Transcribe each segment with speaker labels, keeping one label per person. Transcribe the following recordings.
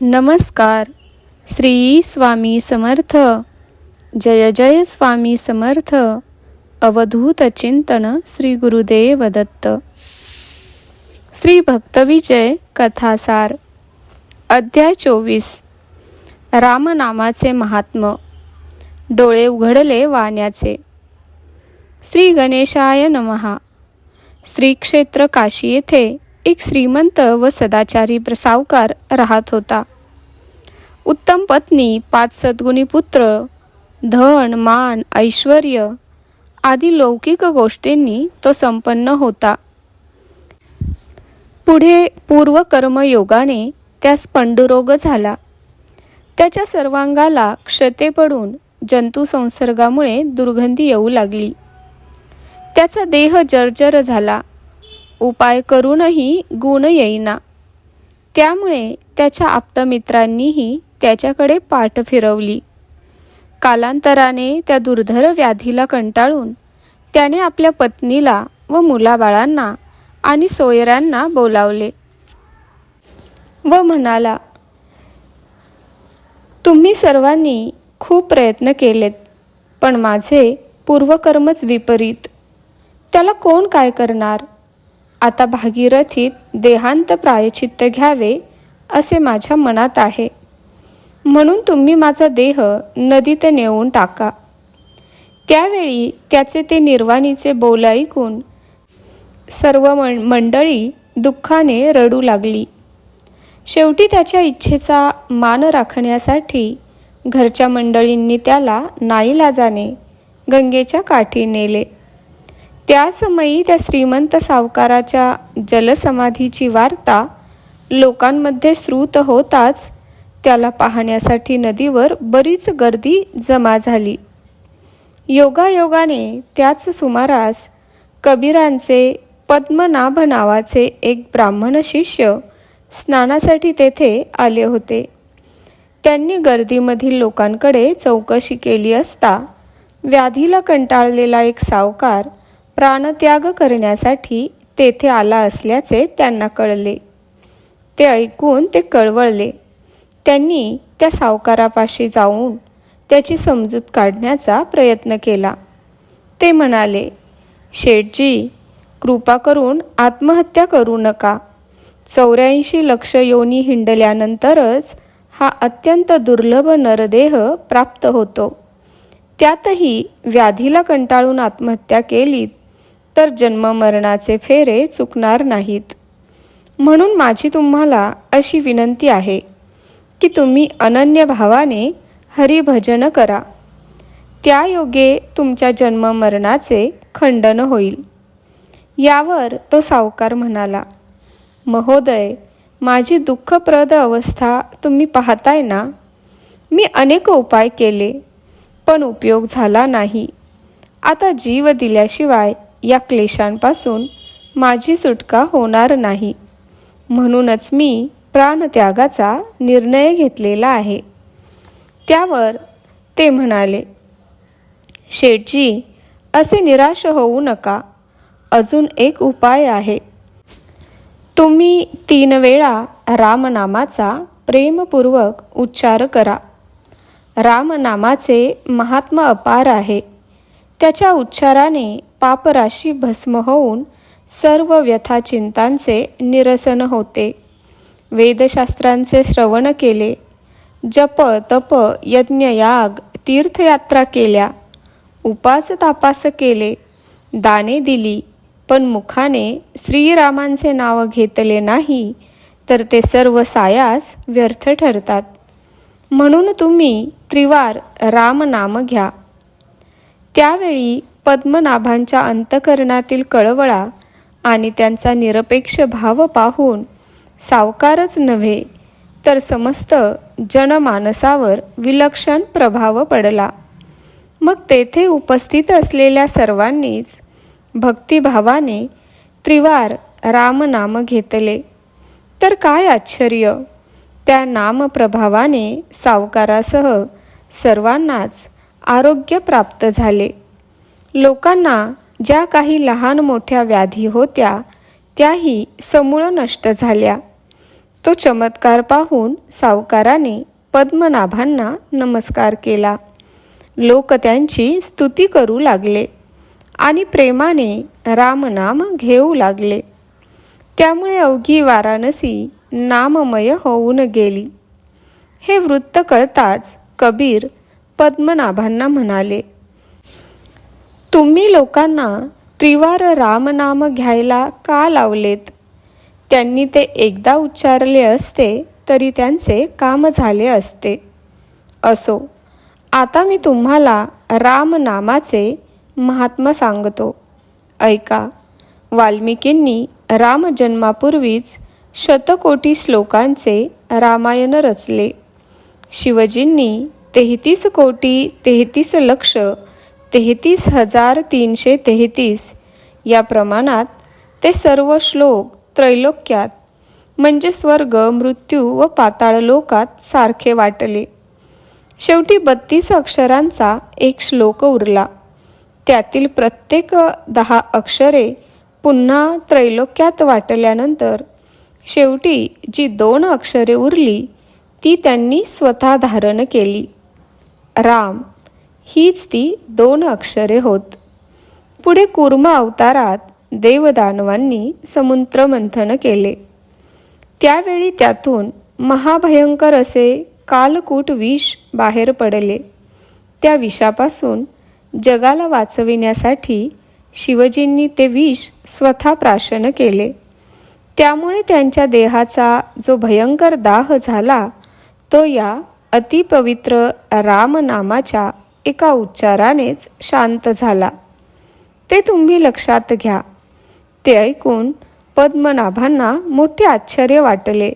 Speaker 1: नमस्कार. श्री स्वामी समर्थ. जय जय स्वामी समर्थ. अवधूत चिंतन श्री गुरुदेव दत्त. श्री भक्तविजय कथासार. अध्याय चोवीस. रामनामाचे महात्म. डोळे उघडले वाण्याचे. श्री गणेशाय नमहा श्री क्षेत्र काशी येथे एक श्रीमंत व सदाचारी प्रसावकार राहत होता. उत्तम पत्नी पाच सद्गुणी पुत्र धन मान ऐश्वर आदी लौकिक गोष्टींनी तो संपन्न होता. पुढे पूर्वकर्मयोगाने त्यास पंडुरोग झाला. त्याच्या सर्वांगाला क्षते पडून जंतुसंसर्गामुळे दुर्गंधी येऊ लागली. त्याचा देह जर्जर झाला. उपाय करूनही गुण येईना. त्यामुळे त्याच्या आप्तमित्रांनीही त्याच्याकडे पाठ फिरवली. कालांतराने त्या दुर्धर व्याधीला कंटाळून त्याने आपल्या पत्नीला व मुलाबाळांना आणि सोयऱ्यांना बोलावले व म्हणाला तुम्ही सर्वांनी खूप प्रयत्न केलेत पण माझे पूर्वकर्मच विपरीत. त्याला कोण काय करणार? आता भागीरथीत देहांत प्रायचित्त घ्यावे असे माझ्या मनात आहे. म्हणून तुम्ही माझा देह नदीत नेऊन टाका. त्यावेळी त्याचे ते निर्वाणीचे बोल ऐकून सर्व मंडळी दुःखाने रडू लागली. शेवटी त्याच्या इच्छेचा मान राखण्यासाठी घरच्या मंडळींनी त्याला नाईलाजाने गंगेच्या काठी नेले. त्या समयी त्या श्रीमंत सावकाराच्या जलसमाधीची वार्ता लोकांमध्ये श्रुत होताच त्याला पाहण्यासाठी नदीवर बरीच गर्दी जमा झाली. योगायोगाने त्याच सुमारास कबीरांचे पद्मनाभ नावाचे एक ब्राह्मण शिष्य स्नानासाठी तेथे आले होते. त्यांनी गर्दीमधील लोकांकडे चौकशी केली असता व्याधीला कंटाळलेला एक सावकार प्राणत्याग करण्यासाठी तेथे आला असल्याचे त्यांना कळले. ते ऐकून ते कळवळले. त्यांनी त्या सावकारापाशी जाऊन त्याची समजूत काढण्याचा प्रयत्न केला. ते म्हणाले शेठजी कृपा करून आत्महत्या करू नका. चौऱ्याऐंशी लक्ष योनी हिंडल्यानंतरच हा अत्यंत दुर्लभ नरदेह प्राप्त होतो. त्यातही व्याधीला कंटाळून आत्महत्या केलीत. तर जन्ममरणाचे फेरे चुकणार नाहीत. म्हणून माझी तुम्हाला अशी विनंती आहे की तुम्ही अनन्य भावाने हरिभजन करा. त्या योगे तुमच्या जन्ममरणाचे खंडन होईल. यावर तो सावकार म्हणाला महोदय माझी दुःखप्रद अवस्था तुम्ही पाहताय ना? मी अनेक उपाय केले पण उपयोग झाला नाही. आता जीव दिल्याशिवाय या क्लेशांपासून माझी सुटका होणार नाही. म्हणूनच मी प्राणत्यागाचा निर्णय घेतलेला आहे. त्यावर ते म्हणाले शेठजी असे निराश होऊ नका. अजून एक उपाय आहे. तुम्ही तीन वेळा रामनामाचा प्रेमपूर्वक उच्चार करा. रामनामाचे महात्म अपार आहे. त्याच्या उच्चाराने पापराशी भस्म होऊन सर्व व्यथा चिंतांचे निरसन होते. वेदशास्त्रांचे श्रवण केले. जप तप यज्ञ याग तीर्थयात्रा केल्या. उपास तापास केले. दाने दिली. पण मुखाने श्रीरामांचे नाव घेतले नाही तर ते सर्व सायास व्यर्थ ठरतात. म्हणून तुम्ही त्रिवार रामनाम घ्या. त्यावेळी पद्मनाभांच्या अंतकरणातील कळवळा आणि त्यांचा निरपेक्ष भाव पाहून सावकारच नव्हे तर समस्त जनमानसावर विलक्षण प्रभाव पडला. मग तेथे उपस्थित असलेल्या सर्वांनीच भक्तिभावाने त्रिवार रामनाम घेतले. तर काय आश्चर्य! त्या नामप्रभावाने सावकारासह सर्वांनाच आरोग्य प्राप्त झाले. लोकांना ज्या काही लहान मोठ्या व्याधी होत्या त्याही समूळ नष्ट झाल्या. तो चमत्कार पाहून सावकाराने पद्मनाभांना नमस्कार केला. लोक त्यांची स्तुती करू लागले आणि प्रेमाने रामनाम घेऊ लागले. त्यामुळे अवघी वाराणसी नाममय होऊन गेली. हे वृत्त कळताच कबीर पद्मनाभांना म्हणाले तुम्ही लोकांना त्रिवार रामनाम घ्यायला का लावलेत? त्यांनी ते एकदा उच्चारले असते तरी त्यांचे काम झाले असते. असो आता मी तुम्हाला रामनामाचे महात्मा सांगतो. ऐका वाल्मिकींनी रामजन्मापूर्वीच शतकोटी श्लोकांचे रामायण रचले. शिवजींनी तेहतीस कोटी तेहतीस लक्ष तेहतीस हजार तीनशे तेहतीस. या प्रमाणात ते सर्व श्लोक त्रैलोक्यात म्हणजे स्वर्ग मृत्यू व पाताळ लोकात सारखे वाटले. शेवटी बत्तीस अक्षरांचा एक श्लोक उरला. त्यातील प्रत्येक दहा अक्षरे पुन्हा त्रैलोक्यात वाटल्यानंतर शेवटी जी दोन अक्षरे उरली ती त्यांनी स्वतः धारण केली. राम हीच ती दोन अक्षरे होत. पुढे कुर्म अवतारात देवदानवांनी समुद्रमंथन केले. त्यावेळी त्यातून महाभयंकर असे कालकूट विष बाहेर पडले. त्या विषापासून जगाला वाचविण्यासाठी शिवजींनी ते विष स्वतः प्राशन केले. त्यामुळे त्यांच्या देहाचा जो भयंकर दाह झाला तो या अतिपवित्र रामनामाच्या एका उच्चारानेच शांत झाला. ते तुम्ही लक्षात घ्या. ते ऐकून पद्मनाभांना मोठे आश्चर्य वाटले.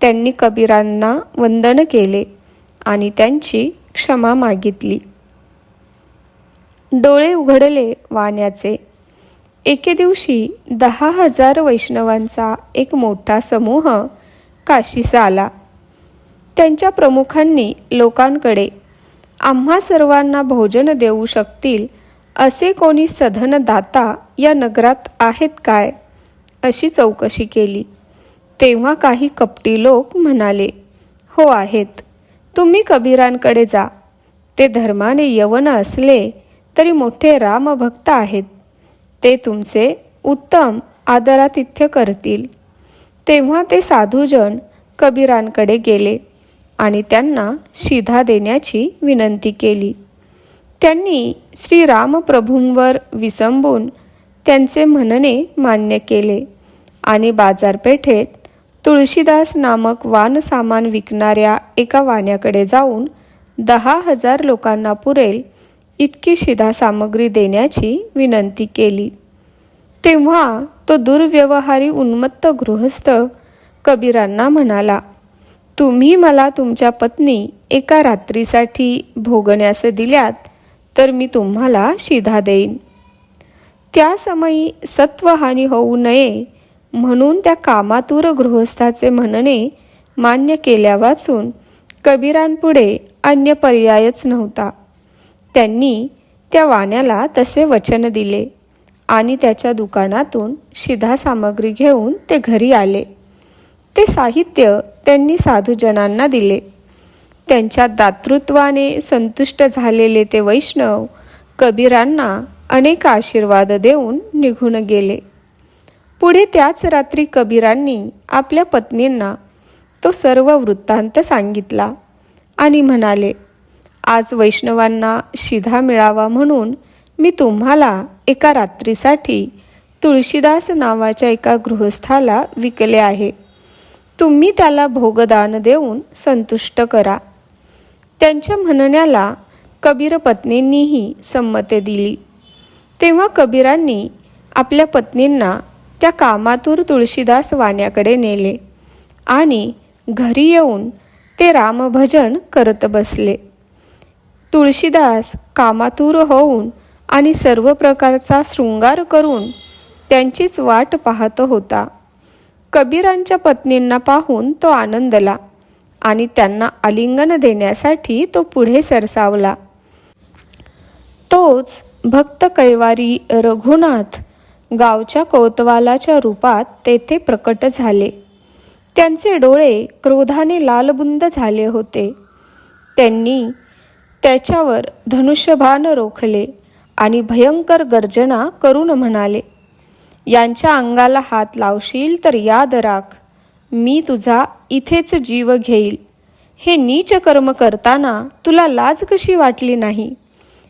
Speaker 1: त्यांनी कबीरांना वंदन केले आणि त्यांची क्षमा मागितली. डोळे उघडले वाण्याचे. एके दिवशी दहा हजार वैष्णवांचा एक मोठा समूह काशीस आला. त्यांच्या प्रमुखांनी लोकांकडे आम्हा सर्वांना भोजन देऊ शकतील असे कोणी सधनदाता या नगरात आहेत काय? अशी चौकशी केली. तेव्हा काही कपटी लोक म्हणाले हो आहेत. तुम्ही कबीरांकडे जा. ते धर्माने यवन असले तरी मोठे रामभक्त आहेत. ते तुमचे उत्तम आदरातिथ्य करतील. तेव्हा ते साधूजन कबीरांकडे गेले. आणि त्यांना शिधा देण्याची विनंती केली. त्यांनी श्रीरामप्रभूंवर विसंबून त्यांचे म्हणणे मान्य केले आणि बाजारपेठेत तुळशीदास नामक वान सामान विकणाऱ्या एका वाण्याकडे जाऊन दहा हजार लोकांना पुरेल इतकी शिधा सामग्री देण्याची विनंती केली. तेव्हा तो दुर्व्यवहारी उन्मत्त गृहस्थ कबीरांना म्हणाला तुम्ही मला तुमच्या पत्नी एका रात्रीसाठी भोगण्यास दिल्यात तर मी तुम्हाला शिधा देईन. त्या समयी सत्वहानी होऊ नये म्हणून त्या कामातूर गृहस्थाचे म्हणणे मान्य केल्या वाचून कबीरांपुढे अन्य पर्यायच नव्हता. त्यांनी त्या वाण्याला तसे वचन दिले आणि त्याच्या दुकानातून शिधा सामग्री घेऊन ते घरी आले. ते साहित्य त्यांनी साधूजनांना दिले. त्यांच्या दातृत्वाने संतुष्ट झालेले ते वैष्णव कबीरांना अनेक आशीर्वाद देऊन निघून गेले. पुढे त्याच रात्री कबीरांनी आपल्या पत्नींना तो सर्व वृत्तांत सांगितला आणि म्हणाले आज वैष्णवांना शिधा मिळावा म्हणून मी तुम्हाला एका रात्रीसाठी तुळशीदास नावाच्या एका गृहस्थाला विकले आहे. तुम्ही त्याला भोगदान देऊन संतुष्ट करा. त्यांच्या म्हणण्याला कबीर पत्नींनीही संमती दिली. तेव्हा कबीरांनी आपल्या पत्नींना त्या कामातूर तुळशीदास वाण्याकडे नेले आणि घरी येऊन ते रामभजन करत बसले. तुळशीदास कामातूर होऊन आणि सर्व प्रकारचा शृंगार करून त्यांचीच वाट पाहत होता. कबीरांच्या पत्नींना पाहून तो आनंदला आणि त्यांना आलिंगन देण्यासाठी तो पुढे सरसावला. तोच भक्त कैवारी रघुनाथ गावच्या कोतवालाच्या रूपात तेथे प्रकट झाले. त्यांचे डोळे क्रोधाने लालबुंद झाले होते. त्यांनी त्याच्यावर धनुष्यबाण रोखले आणि भयंकर गर्जना करून म्हणाले यांच्या अंगाला हात लावशील तर याद राख. मी तुझा इथेच जीव घेईल. हे नीच कर्म करताना तुला लाज कशी वाटली नाही?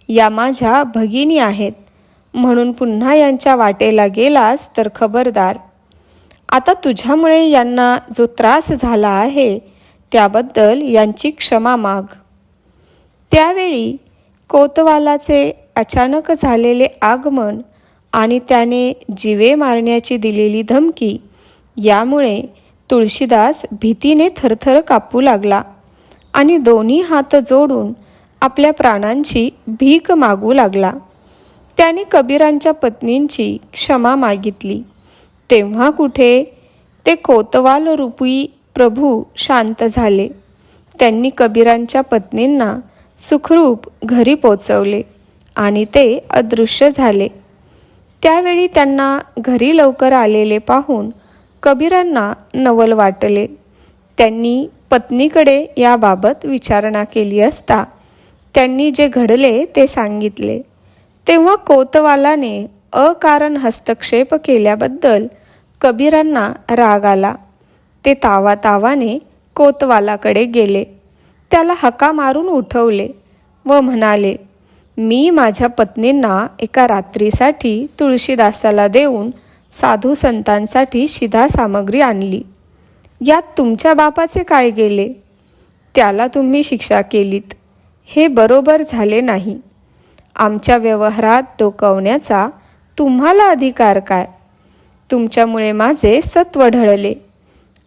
Speaker 1: या माझ्या भगिनी आहेत. म्हणून पुन्हा यांच्या वाटेला गेलास तर खबरदार. आता तुझ्यामुळे यांना जो त्रास झाला आहे त्याबद्दल यांची क्षमा माग. त्यावेळी कोतवालाचे अचानक झालेले आगमन आणि त्याने जिवे मारण्याची दिलेली धमकी यामुळे तुळशीदास भीतीने थरथर कापू लागला आणि दोन्ही हात जोडून आपल्या प्राणांची भीक मागू लागला. त्याने कबीरांच्या पत्नींची क्षमा मागितली. तेव्हा कुठे ते कोतवाल रूपी प्रभू शांत झाले. त्यांनी कबीरांच्या पत्नींना सुखरूप घरी पोचवले आणि ते अदृश्य झाले. त्यावेळी त्यांना घरी लवकर आलेले पाहून कबीरांना नवल वाटले. त्यांनी पत्नीकडे याबाबत विचारणा केली असता त्यांनी जे घडले ते सांगितले. तेव्हा कोतवालाने अकारण हस्तक्षेप केल्याबद्दल कबीरांना राग आला. ते तावातावाने कोतवालाकडे गेले. त्याला हका मारून उठवले व म्हणाले मी माझ्या पत्नींना एका रात्रीसाठी तुळशीदासाला देऊन साधू संतांसाठी शिधा सामग्री आणली. यात तुमच्या बापाचे काय गेले? त्याला तुम्ही शिक्षा केलीत. हे बरोबर झाले नाही. आमच्या व्यवहारात डोकावण्याचा तुम्हाला अधिकार काय? तुमच्यामुळे माझे सत्व ढळले.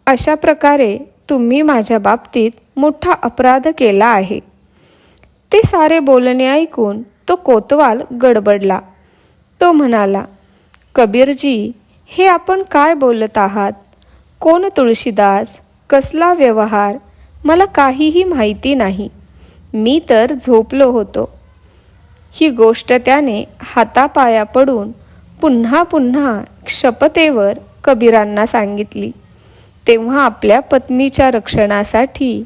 Speaker 1: अशा प्रकारे तुम्ही माझ्या बाबतीत मोठा अपराध केला आहे. ते सारे बोलणे ऐकून तो कोतवाल गडबडला. तो म्हणाला कबीरजी हे आपण काय बोलत आहात? कोण तुळशीदास? कसला व्यवहार? मला काहीही माहिती नाही. मी तर झोपलो होतो. ही गोष्ट त्याने हातापाया पडून पुन्हा पुन्हा क्षपतेवर कबीरांना सांगितली. तेव्हा आपल्या पत्नीच्या रक्षणासाठी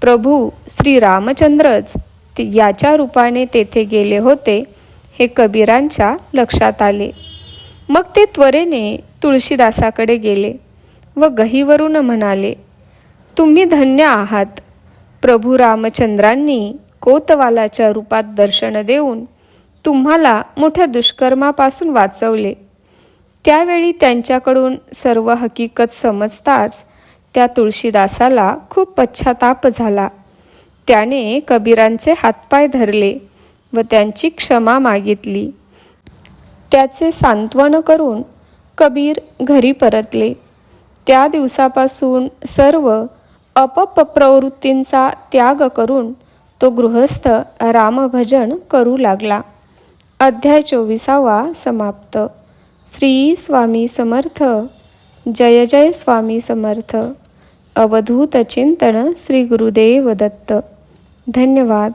Speaker 1: प्रभू श्रीरामचंद्रच याच्या रूपाने तेथे गेले होते हे कबीरांच्या लक्षात आले. मग ते त्वरेने तुळशीदासाकडे गेले व गहीवरून म्हणाले तुम्ही धन्य आहात. प्रभू रामचंद्रांनी कोतवालाच्या रूपात दर्शन देऊन तुम्हाला मोठ्या दुष्कर्मापासून वाचवले. त्यावेळी त्यांच्याकडून सर्व हकीकत समजताच त्या तुळशीदासाला खूप पश्चाताप झाला. त्याने कबीरांचे हातपाय धरले व त्यांची क्षमा मागितली. त्याचे सांत्वन करून कबीर घरी परतले. त्या दिवसापासून सर्व अपप्रवृत्तींचा त्याग करून तो गृहस्थ रामभजन करू लागला. अध्याय चोवीसावा समाप्त. श्री स्वामी समर्थ. जय जय स्वामी समर्थ. अवधूत चिंतन श्री गुरुदेव दत्त. धन्यवाद.